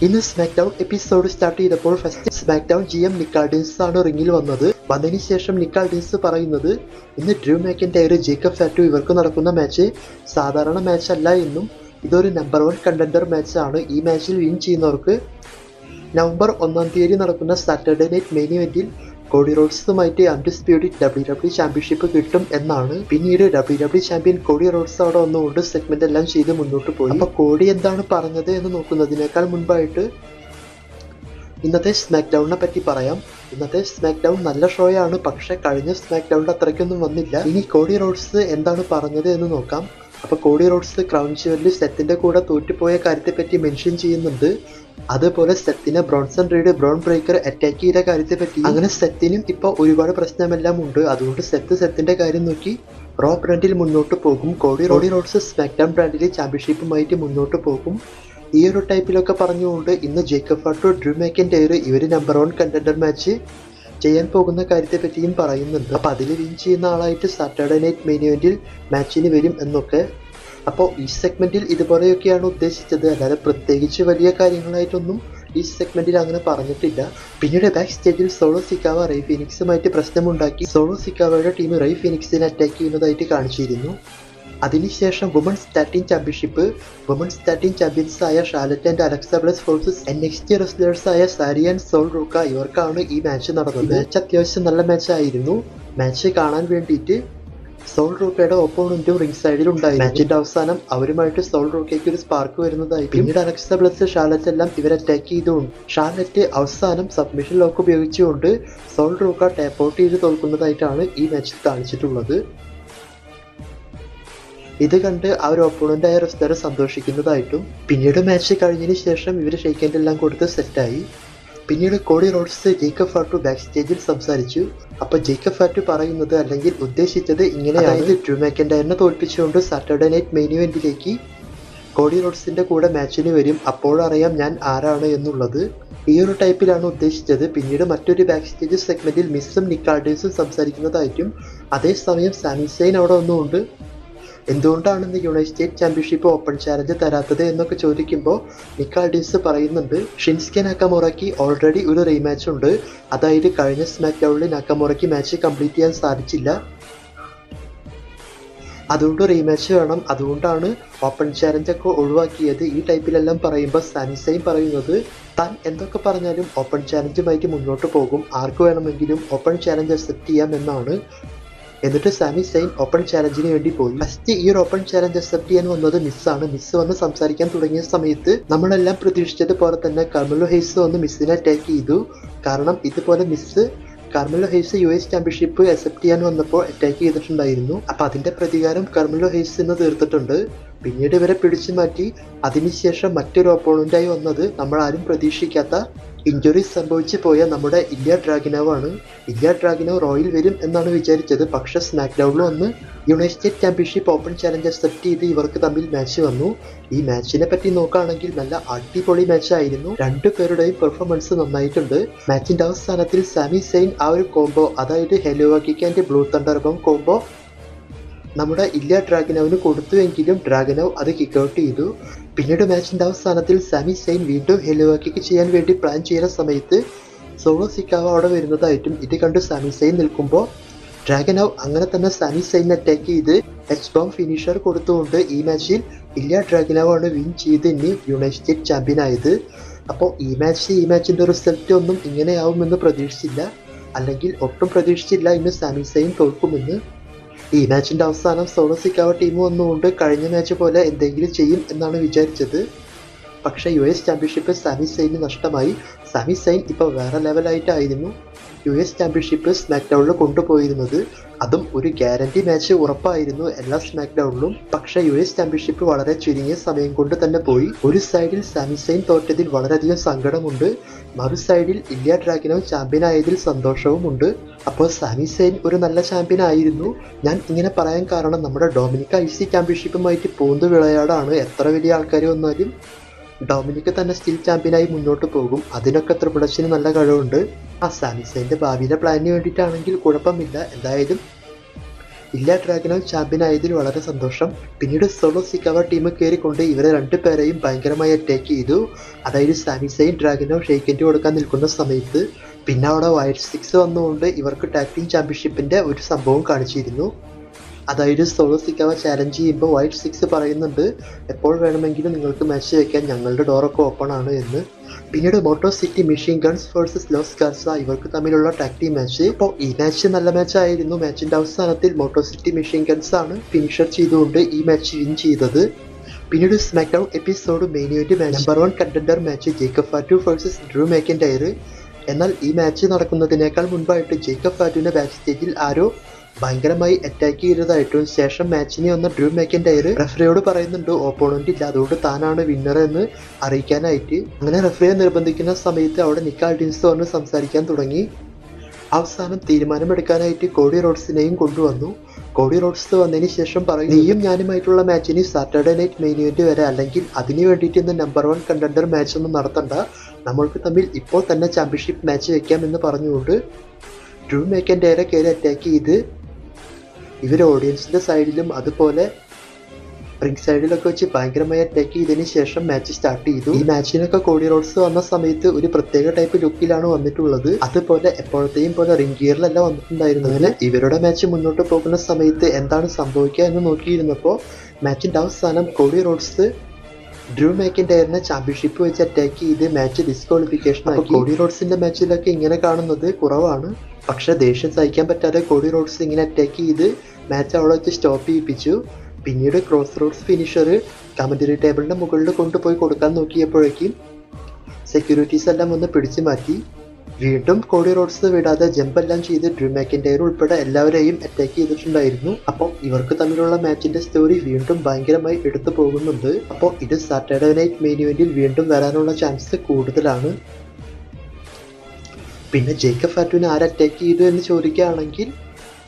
ഇന്ന് SmackDown episode start ചെയ്തപ്പോൾ first SmackDown GM M നിക്കാൾഡിൻസ് ആണ് റിങ്ങിൽ വന്നത്. വന്നതിന് ശേഷം നിക്കാൾഡിൻസ് പറയുന്നത് ഇന്ന് ഡ്രൂ ഒരു ജേക്കബ് ഫാറ്റു ഇവർക്ക് നടക്കുന്ന മാച്ച് സാധാരണ മാച്ച് അല്ല എന്നും ഇതൊരു നമ്പർ വൺ കണ്ടൻഡർ മാച്ചാണ് ഈ മാച്ചിൽ വിൻ ചെയ്യുന്നവർക്ക് നവംബർ ഒന്നാം തീയതി നടക്കുന്ന സാറ്റർഡേ നൈറ്റ് മെയിൻ ഇവന്റിൽ കോഡി റോഡ്സുമായിട്ട് അൺഡിസ്പ്യൂട്ടഡ് ഡബ്ല്യു ഡബ്ല്യു ചാമ്പ്യൻഷിപ്പ് കിട്ടും എന്നാണ്. പിന്നീട് W W champion Cody Rhodes അവിടെ ഒന്നുകൊണ്ട് സെഗ്മെന്റ് എല്ലാം ചെയ്ത് മുന്നോട്ട് പോയി. അപ്പൊ കോഡി എന്താണ് പറഞ്ഞത് എന്ന് നോക്കുന്നതിനേക്കാൾ മുൻപായിട്ട് ഇന്നത്തെ സ്മാക്ക് ഡൗണിനെ പറ്റി പറയാം. ഇന്നത്തെ സ്മാക്ക് ഡൗൺ നല്ല ഷോയാണ് പക്ഷെ കഴിഞ്ഞ സ്മാക്ക് ഡൗണിൽ അത്രയ്ക്കൊന്നും വന്നില്ല. ഇനി കോഡി റോഡ്സ് എന്താണ് പറഞ്ഞത് എന്ന് നോക്കാം. അപ്പൊ കോഡി റോഡ്സ് ക്രൗൺ ജുവലിൽ സെത്തിന്റെ കൂടെ തോറ്റുപോയ കാര്യത്തെ പറ്റി മെൻഷൻ ചെയ്യുന്നുണ്ട്. അതുപോലെ സെത്തിനെ Bronson Reed Bron Breaker attack ചെയ്ത കാര്യത്തെ പറ്റി അങ്ങനെ സെത്തിനും ഇപ്പൊ ഒരുപാട് പ്രശ്നമെല്ലാം ഉണ്ട്. അതുകൊണ്ട് സെത്ത് സെത്തിന്റെ കാര്യം നോക്കി റോ ബ്രാൻഡിൽ മുന്നോട്ട് പോകും. കോഡി റോഡി റോഡ്സ് സ്മാക്ഡൗൺ ബ്രാൻഡിൽ ചാമ്പ്യൻഷിപ്പുമായിട്ട് മുന്നോട്ട് പോകും. ഈ ഒരു ടൈപ്പിലൊക്കെ പറഞ്ഞുകൊണ്ട് ഇന്ന് ജേക്കബ് ഫാട്ടോ ഡ്രൂ മാക്കിന്റയർ ഇവർ നമ്പർ വൺ കണ്ടൻഡർ മാച്ച് ചെയ്യാൻ പോകുന്ന കാര്യത്തെ പറ്റിയും പറയുന്നുണ്ട്. അപ്പൊ അതിൽ വിൻ ചെയ്യുന്ന ആളായിട്ട് സാറ്റർഡേ നൈറ്റ് മെനുവെന്റിൽ മാച്ചിന് വരും എന്നൊക്കെ. അപ്പോൾ ഈ സെഗ്മെന്റിൽ ഇതുപോലെയൊക്കെയാണ് ഉദ്ദേശിച്ചത്. അല്ലാതെ പ്രത്യേകിച്ച് വലിയ കാര്യങ്ങളായിട്ടൊന്നും ഈ സെഗ്മെന്റിൽ അങ്ങനെ പറഞ്ഞിട്ടില്ല. പിന്നീട് ബാക്ക് സ്റ്റേജിൽ സോളോ സിക്കാവ റൈ ഫിനിക്സുമായിട്ട് പ്രശ്നമുണ്ടാക്കി. സോളോ സിക്കാവയുടെ ടീം റൈ ഫിനിക്സിനെ അറ്റാക്ക് ചെയ്യുന്നതായിട്ട് കാണിച്ചിരുന്നു. അതിനുശേഷം women's thirteen championship women's thirteen champions ആയ Charlotte and Alexa Bliss forces N X T wrestlers ആയ സാരി ആൻഡ് സോൾ റൂക്ക ഇവർക്കാണ് ഈ മാച്ച് നടന്നത്. മാച്ച് അത്യാവശ്യം നല്ല മാച്ച് ആയിരുന്നു. മാച്ച് കാണാൻ വേണ്ടിയിട്ട് സോൾ റൂക്കയുടെ ഒപ്പോണന്റും റിംഗ് സൈഡിൽ ഉണ്ടായി മാച്ചിന്റെ അവസാനം അവരുമായിട്ട് സോൾ റൂക്കയ്ക്ക് ഒരു സ്പാർക്ക് വരുന്നതായി പിന്നീട് അലക്സ ബ്ലസ് ഷാലറ്റ് എല്ലാം ഇവർ അറ്റാക്ക് ചെയ്തുകൊണ്ട് ഷാലറ്റ് അവസാനം സബ്മിഷൻ ലോക്ക് ഉപയോഗിച്ചുകൊണ്ട് സോൾ റൂക്ക ടേപ്പ് ഔട്ട് ചെയ്ത് തോൽക്കുന്നതായിട്ടാണ് ഈ മാച്ചിൽ കാണിച്ചിട്ടുള്ളത്. ഇത് കണ്ട് ആ ഒരു ഒപ്പോണന്റ് ആയ റെസ്റ്റർ സന്തോഷിക്കുന്നതായിട്ടും പിന്നീട് മാച്ച് കഴിഞ്ഞതിന് ശേഷം ഇവർ ഷെയ്ക്കൻഡ് എല്ലാം കൊടുത്ത് സെറ്റായി പിന്നീട് Cody Rhodes Jacob Fatu back സ്റ്റേജിൽ സംസാരിച്ചു. അപ്പൊ ജേക്കബ് ഫാറ്റു പറയുന്നത് അല്ലെങ്കിൽ ഉദ്ദേശിച്ചത് ഇങ്ങനെയാണ്. ഡ്രൂ മാക്കൻഡയറിനെ തോൽപ്പിച്ചുകൊണ്ട് സാറ്റർഡേ നൈറ്റ് മെയിൻ ഇവന്റിലേക്ക് കോഡി റോഡ്സിന്റെ കൂടെ മാച്ചിന് വരും. അപ്പോഴറിയാം ഞാൻ ആരാണ് എന്നുള്ളത്. ഈ ഒരു ടൈപ്പിലാണ് ഉദ്ദേശിച്ചത്. പിന്നീട് മറ്റൊരു ബാക്ക് സ്റ്റേജ് സെഗ്മെന്റിൽ മിസ്സും നിക്കാൾഡേഴ്സും സംസാരിക്കുന്നതായിട്ടും അതേസമയം സാമിസൈൻ അവിടെ ഒന്നുമുണ്ട് എന്തുകൊണ്ടാണ് ഇന്ന് United State championship open challenge തരാത്തത് എന്നൊക്കെ ചോദിക്കുമ്പോൾ നിക്കാൾഡീസ് പറയുന്നുണ്ട് ഷിൻസ്കെ നാക്കമോറയ്ക്ക് ഓൾറെഡി ഒരു റീമാച്ച് ഉണ്ട്. അതായത് കഴിഞ്ഞ സ്മാക്ക് ഡൗണിൽ മാച്ച് കംപ്ലീറ്റ് ചെയ്യാൻ സാധിച്ചില്ല. അതുകൊണ്ട് റീമാച്ച് വേണം. അതുകൊണ്ടാണ് ഓപ്പൺ ചാലഞ്ച് ഒക്കെ ഒഴിവാക്കിയത്. ഈ ടൈപ്പിലെല്ലാം പറയുമ്പോൾ സാനിസയും പറയുന്നത് താൻ എന്തൊക്കെ പറഞ്ഞാലും ഓപ്പൺ ചാലഞ്ചുമായിട്ട് മുന്നോട്ട് പോകും. ആർക്ക് വേണമെങ്കിലും ഓപ്പൺ ചാലഞ്ച് അക്സെപ്റ്റ് ചെയ്യാം എന്നാണ് എന്നിട്ട് സാമി സൈൻ ഓപ്പൺ ചാലഞ്ചിന് വേണ്ടി പോയി. ഫസ്റ്റ് ഈ ഒരു ഓപ്പൺ ചാലഞ്ച് അക്സെപ്റ്റ് ചെയ്യാൻ വന്നത് മിസ്സാണ് മിസ് വന്ന് സംസാരിക്കാൻ തുടങ്ങിയ സമയത്ത് നമ്മളെല്ലാം പ്രതീക്ഷിച്ചത് പോലെ തന്നെ കർമലോ ഹെയ്സ് വന്ന് മിസ്സിനെ അറ്റാക്ക് ചെയ്തു. കാരണം ഇതുപോലെ miss Carmelo Hayes U S championship accept ചെയ്യാൻ വന്നപ്പോൾ അറ്റാക്ക് ചെയ്തിട്ടുണ്ടായിരുന്നു. അപ്പൊ അതിന്റെ പ്രതികാരം കർമലോ ഹെയ്സ് എന്ന് തീർത്തിട്ടുണ്ട്. പിന്നീട് ഇവരെ പിടിച്ചു മാറ്റി അതിനുശേഷം മറ്റൊരു ഓപ്പോണന്റായി വന്നത് നമ്മൾ ആരും പ്രതീക്ഷിക്കാത്ത ഇഞ്ചുറി സംഭവിച്ചു പോയ നമ്മുടെ ഇന്ത്യ ഡ്രാഗിനോവ് ആണ് ഇന്ത്യ ഡ്രാഗിനോ റോയിൽ വരും എന്നാണ് വിചാരിച്ചത്. പക്ഷേ സ്മാക്ക് ഡൗണിൽ വന്ന് United State championship open challenge accept ചെയ്ത് ഇവർക്ക് തമ്മിൽ മാച്ച് വന്നു. ഈ മാച്ചിനെ പറ്റി നോക്കുകയാണെങ്കിൽ നല്ല അടിപൊളി മാച്ച് ആയിരുന്നു. രണ്ടുപേരുടെയും പെർഫോമൻസ് നന്നായിട്ടുണ്ട്. മാച്ചിന്റെ അവസാനത്തിൽ സാമി സെയിൻ ആ ഒരു കോംബോ അതായത് ഹെലുവാക്കിക്കാന്റെ ബ്ലൂ തണ്ടർബം കോംബോ നമ്മുടെ ഇല്ല ഡ്രാഗനോവിന് കൊടുത്തുവെങ്കിലും ഡ്രാഗനോവ് അത് കിക്ക് ഔട്ട് ചെയ്തു. പിന്നീട് മാച്ചിന്റെ അവസാനത്തിൽ സാമി സെയിൻ വീണ്ടും ഹെലോവാക്കിക്ക് ചെയ്യാൻ വേണ്ടി പ്ലാൻ ചെയ്യുന്ന സമയത്ത് സോളോ സിക്കാവ അവിടെ വരുന്നതായിട്ടും ഇത് കണ്ട് സാമി സെയിൻ നിൽക്കുമ്പോൾ ഡ്രാഗനോവ് അങ്ങനെ തന്നെ സാമി സെയിൻ അറ്റാക്ക് ചെയ്ത് എച്ച് ബോം ഫിനിഷർ കൊടുത്തുകൊണ്ട് ഈ മാച്ചിൽ ഇല്ല ഡ്രാഗനോവ് ആണ് വിൻ ചെയ്ത് ഇനി യുണൈറ്റഡ് സ്റ്റേറ്റ് ചാമ്പ്യൻ ആയത്. അപ്പോൾ ഈ മാച്ച് ഈ മാച്ചിന്റെ റിസൾട്ട് ഒന്നും ഇങ്ങനെയാവുമെന്ന് പ്രതീക്ഷിച്ചില്ല. അല്ലെങ്കിൽ ഒട്ടും പ്രതീക്ഷിച്ചില്ല ഇന്ന് സാമി സെയിൻ തോൽക്കുമെന്ന്. ഈ മാച്ചിന്റെ അവസാനം സോളോ സിക്കാവ ടീം വന്നുകൊണ്ട് കഴിഞ്ഞ മാച്ച് പോലെ എന്തെങ്കിലും ചെയ്യും എന്നാണ് വിചാരിച്ചത്. പക്ഷേ യു എസ് ചാമ്പ്യൻഷിപ്പ് സാമി സൈന് നഷ്ടമായി. സാമി സൈൻ ഇപ്പോൾ വേറെ ലെവലായിട്ടായിരുന്നു യു എസ് ചാമ്പ്യൻഷിപ്പ് സ്മാക്ക് ഡൗണിൽ കൊണ്ടുപോയിരുന്നത്. അതും ഒരു ഗ്യാരണ്ടി മാച്ച് ഉറപ്പായിരുന്നു എല്ലാ സ്മാക്ക് ഡൗണിലും പക്ഷേ യു എസ് ചാമ്പ്യൻഷിപ്പ് വളരെ ചുരുങ്ങിയ സമയം കൊണ്ട് തന്നെ പോയി. ഒരു സൈഡിൽ സാമിസൈൻ തോറ്റതിൽ വളരെയധികം സങ്കടമുണ്ട്. മറു സൈഡിൽ ഇല്യ ഡ്രാഗനോ ചാമ്പ്യൻ ആയതിൽ സന്തോഷവുമുണ്ട്. അപ്പോൾ സാമി സെയിൻ ഒരു നല്ല ചാമ്പ്യൻ ആയിരുന്നു. ഞാൻ ഇങ്ങനെ പറയാൻ കാരണം നമ്മുടെ ഡൊമിനിക്ക ഐ സി ചാമ്പ്യൻഷിപ്പുമായിട്ട് പോന്ത് വിളയാടാണ് എത്ര വലിയ ആൾക്കാർ വന്നാലും. ഡൊമിനിക് തന്നെ സ്റ്റിൽ ചാമ്പ്യനായി മുന്നോട്ട് പോകും. അതിനൊക്കെ ത്രിപുടച്ചിന് നല്ല കഴിവുണ്ട്. ആ സാനിസൈന്റെ ഭാവിയിലെ പ്ലാനിന് വേണ്ടിയിട്ടാണെങ്കിൽ കുഴപ്പമില്ല. എന്തായാലും ഇല്ല ഡ്രാഗനോൾ ചാമ്പ്യൻ ആയതിൽ വളരെ സന്തോഷം. പിന്നീട് സോളോ സിക്കാവ ടീം കയറിക്കൊണ്ട് ഇവരെ രണ്ടുപേരെയും ഭയങ്കരമായി അറ്റാക്ക് ചെയ്തു. അതായത് സാനിസൈൻ ഡ്രാഗനോ ഷെയ്ക്കന്റ് കൊടുക്കാൻ നിൽക്കുന്ന സമയത്ത്. പിന്നെ അവിടെ വൈറ്റ് സിക്സ് വന്നുകൊണ്ട് ഇവർക്ക് ടാക്ടീം ചാമ്പ്യൻഷിപ്പിന്റെ ഒരു സംഭവം കാണിച്ചിരുന്നു. അതായത് സോളോ സിക്കാവ ചാലഞ്ച് ചെയ്യുമ്പോൾ വൈറ്റ് സിക്സ് പറയുന്നുണ്ട് എപ്പോൾ വേണമെങ്കിലും നിങ്ങൾക്ക് മാച്ച് വയ്ക്കാൻ ഞങ്ങളുടെ ഡോറൊക്കെ ഓപ്പൺ ആണ് എന്ന്. പിന്നീട് Motor City Machine Guns versus Los Garza ഇവർക്ക് തമ്മിലുള്ള ടാക്ടി മാച്ച് ഇപ്പോൾ ഈ മാച്ച് നല്ല മാച്ച് ആയിരുന്നു. മാച്ചിന്റെ അവസാനത്തിൽ മോട്ടോ സിറ്റി മെഷീൻ ഗൺസ് ആണ് ഫിനിഷർ ചെയ്തുകൊണ്ട് ഈ മാച്ച് വിൻ ചെയ്തത്. പിന്നീട് SmackDown episode main event match number one contender match Jacob Fatu versus Drew McIntyre എന്നാൽ ഈ മാച്ച് നടക്കുന്നതിനേക്കാൾ മുൻപായിട്ട് ജേക്കബ് ഫാറ്റുവിന്റെ ബാക്ക് സ്റ്റേജിൽ ആരോ ഭയങ്കരമായി അറ്റാക്ക് ചെയ്തതായിട്ടും ശേഷം മാച്ചിനെ വന്ന ഡ്രൂ മെക്കൻഡയർ റെഫറിയോട് പറയുന്നുണ്ട് ഓപ്പോണന്റ് ഇല്ല അതുകൊണ്ട് താനാണ് വിന്നർ എന്ന് അറിയിക്കാനായിട്ട്. അങ്ങനെ റെഫറിയെ നിർബന്ധിക്കുന്ന സമയത്ത് അവിടെ നിക്കാൾ ഡിൻസ് വന്ന് സംസാരിക്കാൻ തുടങ്ങി. അവസാനം തീരുമാനമെടുക്കാനായിട്ട് കോടി റോഡ്സിനെയും കൊണ്ടുവന്നു. കോടി റോഡ്സ് വന്നതിന് ശേഷം പറയും നീയും ഞാനുമായിട്ടുള്ള മാച്ചിന് സാറ്റർഡേ നൈറ്റ് മെയിൻ ഇവന്റ് വരെ അല്ലെങ്കിൽ അതിന് വേണ്ടിയിട്ട് ഇന്ന് നമ്പർ വൺ കണ്ടൻഡർ മാച്ച് ഒന്നും നടത്തണ്ട. നമ്മൾക്ക് തമ്മിൽ ഇപ്പോൾ തന്നെ ചാമ്പ്യൻഷിപ്പ് മാച്ച് വെക്കാം എന്ന് പറഞ്ഞുകൊണ്ട് ഡ്രൂ മേക്കൻഡേറെ കയറി അറ്റാക്ക് ചെയ്ത് ഇവർ ഓഡിയൻസിന്റെ സൈഡിലും അതുപോലെ റിംഗ് സൈഡിലൊക്കെ വെച്ച് ഭയങ്കരമായി അറ്റാക്ക് ചെയ്തതിന് ശേഷം മാച്ച് സ്റ്റാർട്ട് ചെയ്തു. ഈ മാച്ചിനൊക്കെ കോടി റോഡ്സ് വന്ന സമയത്ത് ഒരു പ്രത്യേക ടൈപ്പ് ലുക്കിലാണ് വന്നിട്ടുള്ളത്. അതുപോലെ എപ്പോഴത്തെയും പോലെ റിംഗ് ഗിയറിലല്ല വന്നിട്ടുണ്ടായിരുന്നു അങ്ങനെ ഇവരുടെ മാച്ച് മുന്നോട്ട് പോകുന്ന സമയത്ത് എന്താണ് സംഭവിക്കുക എന്ന് നോക്കിയിരുന്നപ്പോൾ മാച്ചിന്റെ അവസാനം കോടി റോഡ്സ് ഡ്രൂ മാക്കിൻഡയറിനെ ചാമ്പ്യൻഷിപ്പ് വെച്ച് അറ്റാക്ക് ചെയ്ത് മാച്ച് ഡിസ്ക്വാളിഫിക്കേഷൻ ആക്കി. കോടി റോഡ്സിന്റെ മാച്ചിലൊക്കെ ഇങ്ങനെ കാണുന്നത് കുറവാണ്. പക്ഷെ ദേഷ്യം സഹിക്കാൻ പറ്റാതെ കോടി റോഡ്സ് ഇങ്ങനെ അറ്റാക്ക് ചെയ്ത് മാച്ച് അവിടെ വെച്ച് സ്റ്റോപ്പ് ചെയ്യിപ്പിച്ചു. പിന്നീട് ക്രോസ് റോഡ്സ് ഫിനിഷർ കമന്ററി ടേബിളിന്റെ മുകളിൽ കൊണ്ടുപോയി കൊടുക്കാൻ നോക്കിയപ്പോഴേക്കും സെക്യൂരിറ്റീസ് എല്ലാം ഒന്ന് പിടിച്ചു മാറ്റി. വീണ്ടും കോടി റോഡ്സ് വിടാതെ ജമ്പെല്ലാം ചെയ്ത് ഡ്രിമാക്കിന്റെ ഉൾപ്പെടെ എല്ലാവരെയും അറ്റാക്ക് ചെയ്തിട്ടുണ്ടായിരുന്നു. അപ്പോൾ ഇവർക്ക് തമ്മിലുള്ള മാച്ചിന്റെ സ്റ്റോറി വീണ്ടും ഭയങ്കരമായി എടുത്തു പോകുന്നുണ്ട്. അപ്പോൾ ഇത് സാറ്റർഡേ നൈറ്റ് മെയിൻ ഇവന്റിൽ വീണ്ടും വരാനുള്ള ചാൻസ് കൂടുതലാണ്. പിന്നെ ജേക്കബ് ഫാറ്റുവിനെ ആര് അറ്റാക്ക് ചെയ്തു എന്ന് ചോദിക്കുകയാണെങ്കിൽ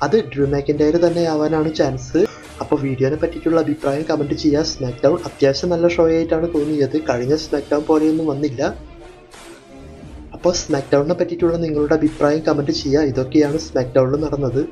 അത് ഡ്രൂ മാക്കിൻഡയർ തന്നെ ആവാനാണ് ചാൻസ് അപ്പോൾ വീഡിയോനെ പറ്റിയിട്ടുള്ള അഭിപ്രായം കമന്റ് ചെയ്യുക. സ്മാക്ക് ഡൗൺ അത്യാവശ്യം നല്ല ഷോ ആയിട്ടാണ് തോന്നിയത്. കഴിഞ്ഞ സ്മാക്ക് ഡൗൺ പോലെയൊന്നും വന്നില്ല. അപ്പോൾ സ്മാക്ക് ഡൗണിനെ പറ്റിയിട്ടുള്ള നിങ്ങളുടെ അഭിപ്രായം കമന്റ് ചെയ്യുക. ഇതൊക്കെയാണ് സ്മാക്ക് ഡൗണിൽ നടന്നത്.